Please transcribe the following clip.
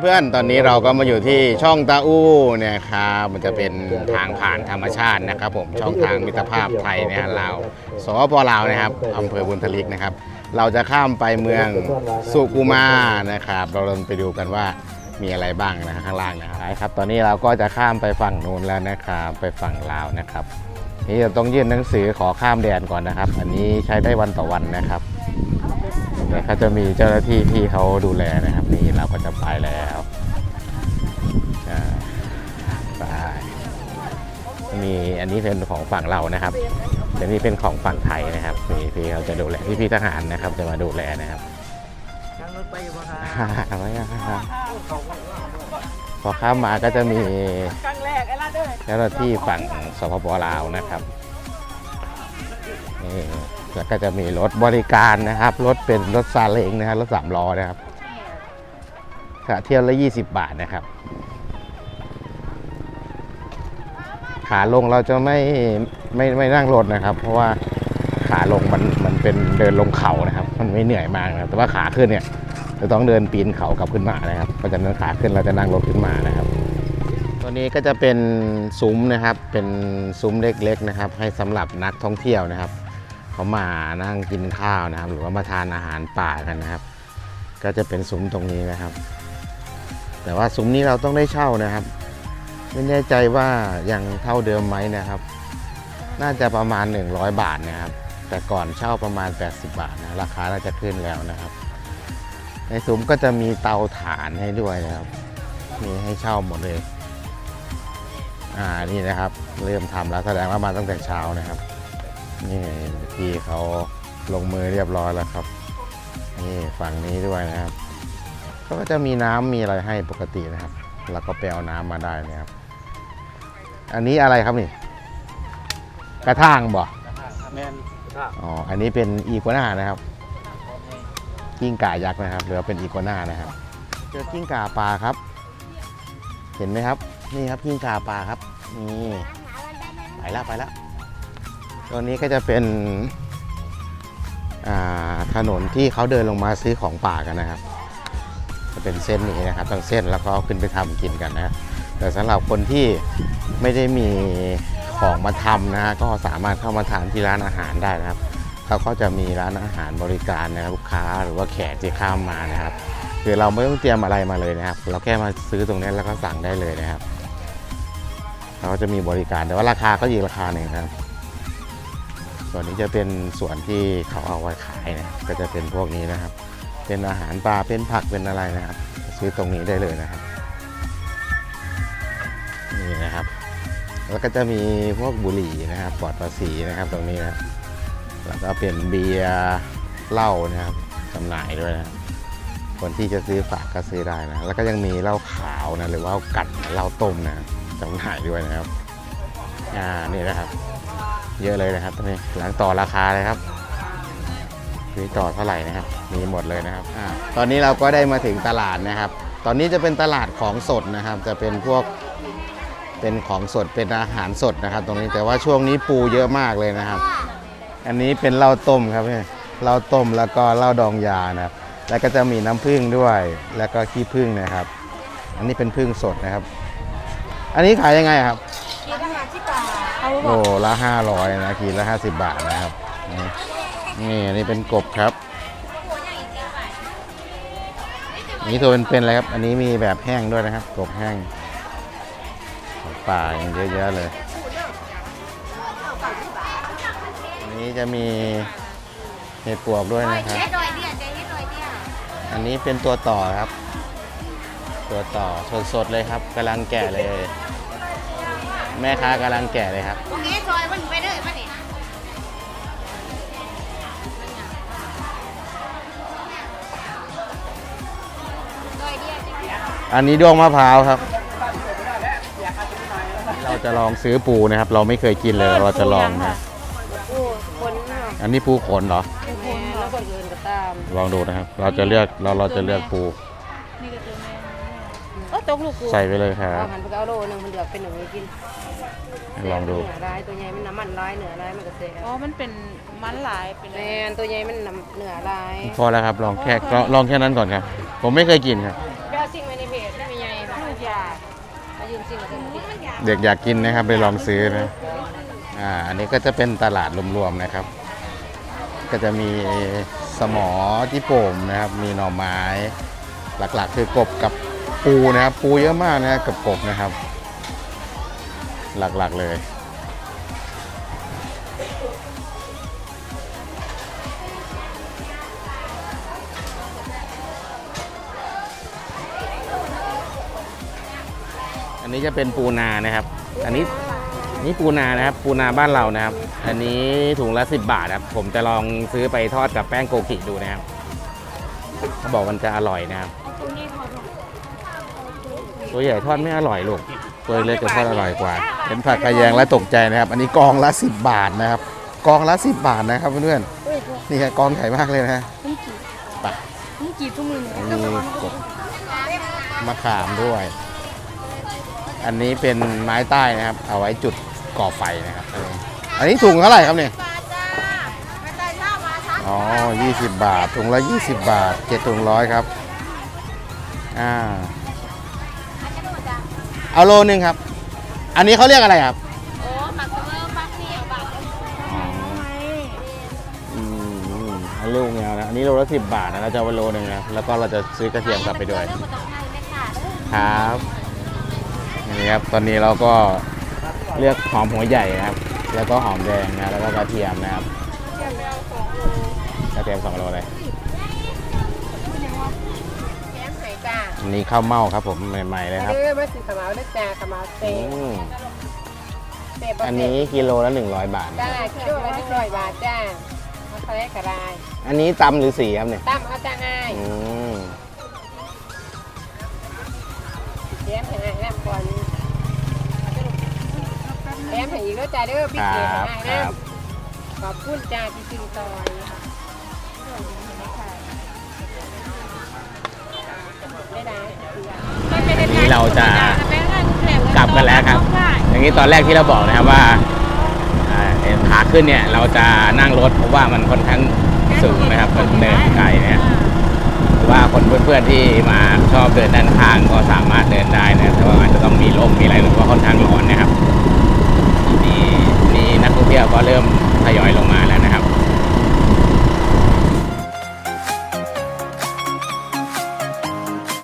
เพื่อนๆ ตอนนี้เราก็มาอยู่ที่ช่องตาอู้เนี่ยครับมันจะเป็นทางผ่านธรรมชาตินะครับ ผมช่องทางมิตรภาพไทยนะฮะลาวสปลาวนะครับอำเภอบุญทลิกนะครับ เราจะข้ามไปเมืองสุกุมานะครับ เราลงไปดูกันว่ามีอะไรบ้างนะข้างล่างนะครับครับตอนนี้เราก็จะข้ามไปฝั่งนู้นแล้วนะครับไปฝั่งลาวนะครับนี่เราต้องยื่นหนังสือขอข้ามแดนก่อนนะครับ อันนี้ใช้ได้วันต่อวันนะครับแต่เขาจะมีเจ้าหน้าที่ที่เขาดูแลนะครับนี่ เราก็จะไปแล้วอ่าไปมีอันนี้เป็นของฝั่งเรานะครับแต่นี่เป็นของฝั่งไทยนะครับนี่พี่เขาจะดูแลพี่พี่ๆทหารนะครับ จะมาดูแลนะครับนั่งรถไปอยู่ปะครับไม่เอาครับพอข้ามมาก็จะมีครั้งแรกไอ้ลาเด้อเจ้าหน้าที่ฝั่งสปปลาวนะครับนี่แล้วก็จะมีรถบริการนะครับ รถเป็นรถซาเล้งนะครับรถสามล้อนะครับ ค่าเที่ยวละ 20 บาทนะครับ ขาลงเราจะไม่ไม่ไม่นั่งรถนะครับ เพราะว่าขาลงมันมันเป็นเดินลงเขานะครับ มันไม่เหนื่อยมากนะแต่ว่าขาขึ้นเนี่ยจะต้องเดินปีนเขากลับขึ้นมานะครับเพราะฉะนั้นขาขึ้นเราจะนั่งรถขึ้นมานะครับ ตัวนี้ก็จะเป็นซุ้มนะครับ เป็นซุ้มเล็กๆนะครับ ให้สำหรับนักท่องเที่ยวนะครับเขามานั่งกินข้าวนะครับ หรือว่ามาทานอาหารป่ากันนะครับ ก็จะเป็นซุ้มตรงนี้นะครับ แต่ว่าซุ้มนี้เราต้องได้เช่านะครับ ไม่แน่ใจว่ายังเท่าเดิมไหมนะครับ น่าจะประมาณ 100 บาทนะครับ แต่ก่อนเช่าประมาณ 80 บาทนะราคาน่าจะขึ้นแล้วนะครับ ในซุ้มก็จะมีเตาถ่านให้ด้วยนะครับ มีให้เช่าหมดเลย อ่านี่นะครับ เริ่มทำแล้วแสดงว่ามาตั้งแต่เช้านะครับนี่พี่เขาลงมือเรียบร้อยแล้วครับ นี่ฝั่งนี้ด้วยนะครับ เขาก็จะมีน้ำมีอะไรให้ปกตินะครับ แล้วก็ไปเอาน้ำมาได้นะครับ อันนี้อะไรครับนี่ กระทั่งบ่แมนอ๋อ อันนี้เป็นอีกัวน่านะครับ กิ้งก่ายักษ์นะครับ หรือว่าเป็นอีกัวน่านะครับ เจอกิ้งก่าปลาครับ เห็นไหมครับ นี่ครับกิ้งก่าปลาครับ นี่ไปแล้วไปแล้วตัวนี้ก็จะเป็นอ่าถนนที่เขาเดินลงมาซื้อของป่ากันนะครับจะ เป็นเส้นนี้นะครับทั้งเส้นแล้วก็เอาขึ้นไปทำกินกันนะแต่สำหรับคนที่ไม่ได้มีของมาทำนะก็สามารถเข้ามาทานที่ร้านอาหารได้นะครับเขาก็จะมีร้านอาหารบริการนะครับลูกค้าหรือว่าแขกที่ข้ามมานะครับคือเราไม่ต้องเตรียมอะไรมาเลยนะครับ เราแค่มาซื้อตรงนี้แล้วก็สั่งได้เลยนะครับเขาก็จะมีบริการแต่ว่าราคาก็อีกราคาหนึ่งครับ ส่วนนี้จะเป็นส่วนที่เขาเอาไว้ขายนะก็จะเป็นพวกนี้นะครับ เป็นอาหารปลาเป็นผักเป็นอะไรนะครับ ซื้อตรงนี้ได้เลยนะครับนี่นะครับ แล้วก็จะมีพวกบุหรี่นะครับปลอดภาษีนะครับตรงนี้นะแล้วก็เป็นเบียร์เหล้านะครับจำหน่ายด้วยนะคนที่จะซื้อฝากก็ซื้อได้นะ แล้วก็ยังมีเหล้าขาวนะหรือว่ากัดเหล้าต้มนะจำหน่ายด้วยนะครับอ่านี่นะครับ เยอะเลยนะครับตอนนี้หลังต่อราคาเลยครับ มีต่อเท่าไหร่นะครับ มีหมดเลยนะครับอ่าตอนนี้เราก็ได้มาถึงตลาดนะครับ ตอนนี้จะเป็นตลาดของสดนะครับ จะเป็นพวกเป็นของสดเป็นอาหารสดนะครับ ตรงนี้แต่ว่าช่วงนี้ปูเยอะมากเลยนะครับ อันนี้เป็นเหล้าต้มครับเนี่ยเหล้าต้มแล้วก็เหล้าดองยานะครับแล้วก็จะมีน้ำผึ้งด้วย แล้วก็ขี้ผึ้งนะครับ อันนี้เป็นผึ้งสดนะครับ อันนี้ขายยังไงครับกินอาหารที่ป่าเอาโลละห้าร้อยนะขีดละห้าสิบบาทนะครับ นี่นี่อันนี้เป็นกบครับนี่ตัวเป็นๆเป็นอะไรครับ อันนี้มีแบบแห้งด้วยนะครับ กบแห้งป่าอย่างเยอะแยะเลยอันนี้จะมีเห็ดปวกด้วยนะครับ อันนี้เป็นตัวต่อครับ ตัวต่อสดๆเลยครับกำลังแก่เลย แม่ค้ากำลังแก่เลยครับโอเคซอยมันไปเดิด อันนี้ด้วงมะพร้าวครับ เราจะลองซื้อปูนะครับ เราไม่เคยกินเลยเราจะลองนะๆโอ้คนเนาะอันนี้ปูขนเหรอแม่แล้วคนอื่นก็ตามลองดูนะครับ เราจะเลือกเราเราจะเลือกปูก็ตกลูกกูใส่ไปเลยครัเอาบหันไปเอาโลนึงมันเหลือเป็นหนึ่งกินลองดูเหนือร้ายตัวใหญ่มันน้ำมันร้ายเหนือร้ายมันก็เสียอ๋อ มันเป็นมันหลายเป็นแมนตัวใหญ่มันน้ำเหนือร้าย พอแล้วครับ ลองแค่ลองลองแค่นั้นก่อนครับ ผมไม่เคยกินครับ จริงไว้ในเพจไม่มีไงแบบลูกอยากยืนจริงเด็กอยากกินนะครับไปลองซื้อนะอ่าอันนี้ก็จะเป็นตลาดรวมๆนะครับ ก็จะมีสมอที่โป่มนะครับ มีหน่อไม้ หลักๆ คือกบกับปูนะครับ ปูเยอะมากนะกับกบนะครับ หลักๆเลย นนี้จะเป็นปูนานะครับ อันนี้นี่ปูนานะครับ ปูนาบ้านเรานะครับ อันนี้ถุงละสิบบาทครับ ผมจะลองซื้อไปทอดกับแป้งโกกิดูนะครับเขาบอกมันจะอร่อยนะครับ ตัวใหญ่ทอดไม่อร่อยลูกตัวเล็กจะทอดอร่อยกว่าเห็นผักกระแยงแล้วตกใจนะครับ อันนี้กองละสิบบาทนะครับ กองละสิบบาทนะครับเพื่อนๆนี่ครับกองใหญ่มากเลยนะไปนี่กี่ทุ่มนึงมีกบมะขามด้วย อันนี้เป็นไม้ใต้นะครับ เอาไว้จุดก่อไฟนะครับ อันนี้ถุงเท่าไหร่ครับเนี่ยอ๋อ20 บาท ถุงละ 20 บาทเจ็ดถุงร้อยครับ อ่า เอาโลนึงครับ อันนี้เขาเรียกอะไรครับโอ้ปักเบอร์ปักเหนียวปักอ๋ออืมอันลูกเงี้ยนะ อันนี้โลละสิบบาทนะเราจะเอาไปโลนึงนะ แล้วก็เราจะซื้อกระเทียมกลับไปด้วย ครับนี่ ครับ ตอนนี้เราก็เลือกหอมหัวใหญ่นะครับ แล้วก็หอมแดงนะ แล้วก็กระเทียมนะครับกระเทียมสองโลเลยแก้มหายจ้าอันนี้ข้าวเม่าครับผมใหม่ๆเลยครับเด้อมาสิขมาวเด้อจ้าขมาวเตอืมเตะอันนี้กิโลละ100บาทจ้ากิโลละหนึ่งร้อยบาทจ้ามาใส่กระไรอันนี้ตำหรือสีครับเนี่ยตั้มเอาจ้าง่ายอืมแก้มหายน้ำก่อน แก้มหายอีกแล้วจ้าเด้อพี่คเก๋รับหายคน้รับำขอบคุณจ้าที่ซื้อซอยได้ได้นี่เราจะกลับกันแล้วครับ อย่างนี้ตอนแรกที่เราบอกนะครับว่าอ่าเอ่อขาขึ้นเนี่ยเราจะนั่งรถเพราะว่ามันค่อนข้างสูงนะครับมันเดินไกลเนี่ยหรือว่าคนเพื่อนๆที่มาชอบเดินด้านข้างก็สามารถเดินได้นะแต่ว่าอาจจะต้อง ยวก็เริ่มทยอยลงมา